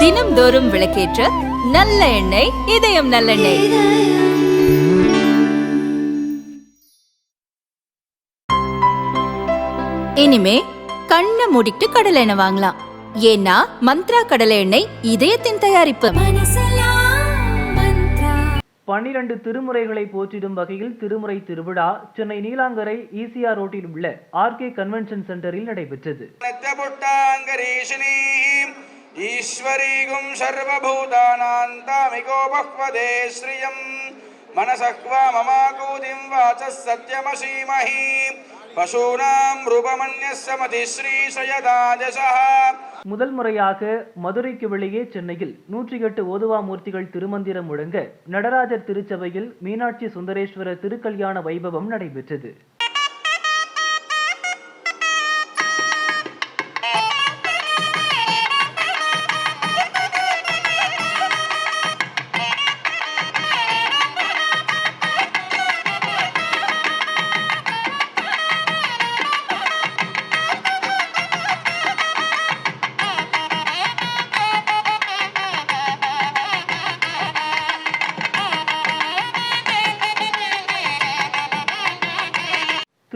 தினம்தோறும் விளக்கேற்ற நல்ல எண்ணெய் இதயம் நல்லெண்ணெய். இனிமே கண்ணை மூடிட்டு கடலை எண்ணெய் வாங்கலாம். ஏன்னா மந்த்ரா கடலை எண்ணெய் இதயத்தின் தயாரிப்பு. பன்னிரண்டு திருமுறைகளை போற்றிடும் வகையில் திருமுறை திருவிழா சென்னை நீலாங்கரை ஈசிஆர் ரோட்டில் உள்ள ஆர்கே கன்வென்ஷன் சென்டரில் நடைபெற்றது. ईश्वरीगुं सर्वभूतानान्तामिको बह्वदे श्रियम् मनसः वा ममाकूतिं वाचः सत्यमसीमहि पशूनां रूपमन्यस्य मतिश्रीशयदाजसः முதல் முறையாக மதுரைக்கு வெளியே சென்னையில் நூற்றி எட்டு ஓதுவா மூர்த்திகள் திருமந்திரம் முழங்க நடராஜர் திருச்சபையில் மீனாட்சி சுந்தரேஸ்வரர் திருக்கல்யாண வைபவம் நடைபெற்றது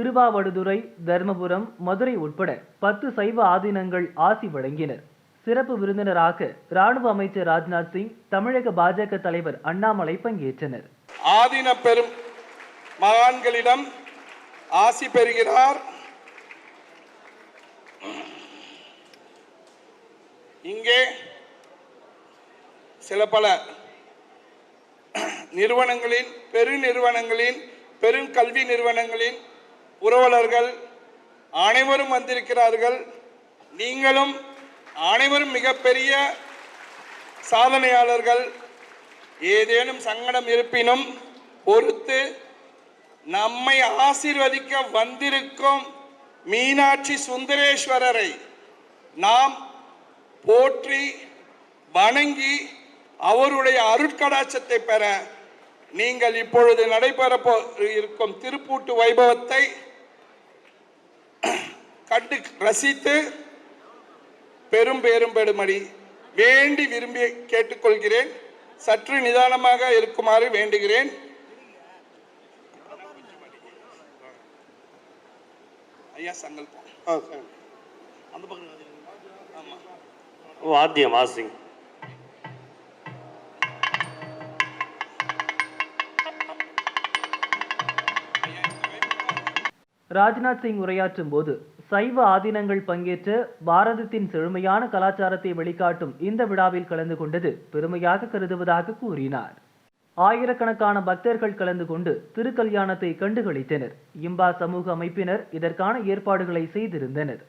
திருவாவடுதுறை தர்மபுரம் மதுரை உட்பட பத்து சைவ ஆதீனங்கள் ஆசி வழங்கினர். சிறப்பு விருந்தினராக ராணுவ அமைச்சர் ராஜ்நாத் சிங் தமிழக பாஜக தலைவர் அண்ணாமலை பங்கேற்றனர். ஆதீன பெரும் மகான்களிடம் ஆசி பெறுகிறார். இங்கே சில பல நிறுவனங்களின் பெருநிறுவனங்களின் பெருங்கல்வி நிறுவனங்களின் உறவலர்கள் அனைவரும் வந்திருக்கிறார்கள். நீங்களும் அனைவரும் மிகப்பெரிய சாதனையாளர்கள். ஏதேனும் சங்கடம் இருப்பினும் பொறுத்து நம்மை ஆசீர்வதிக்க வந்திருக்கும் மீனாட்சி சுந்தரேஸ்வரரை நாம் போற்றி வணங்கி அவருடைய அருட்கடாட்சத்தை பெற நீங்கள் இப்பொழுது நடைபெற போ- இருக்கும் திருப்பூட்டு வைபவத்தை கண்டு ரசித்து பெரும் பேரும் பெறுமடி வேண்டி விரும்பி கேட்டுக்கொள்கிறேன். சற்று நிதானமாக இருக்குமாறு வேண்டுகிறேன். ஐயா சங்கல்பம் வாத்தியம் வாசிங் ராஜ்நாத் சிங் உரையாற்றும் போது சைவ ஆதீனங்கள் பங்கேற்ற பாரதத்தின் செழுமையான கலாச்சாரத்தை வெளிக்காட்டும் இந்த விழாவில் கலந்து கொண்டது பெருமையாக கருதுவதாக கூறினார். ஆயிரக்கணக்கான பக்தர்கள் கலந்து கொண்டு திருக்கல்யாணத்தை கண்டுகளித்தனர். இம்பா சமூக அமைப்பினர் இதற்கான ஏற்பாடுகளை செய்திருந்தனர்.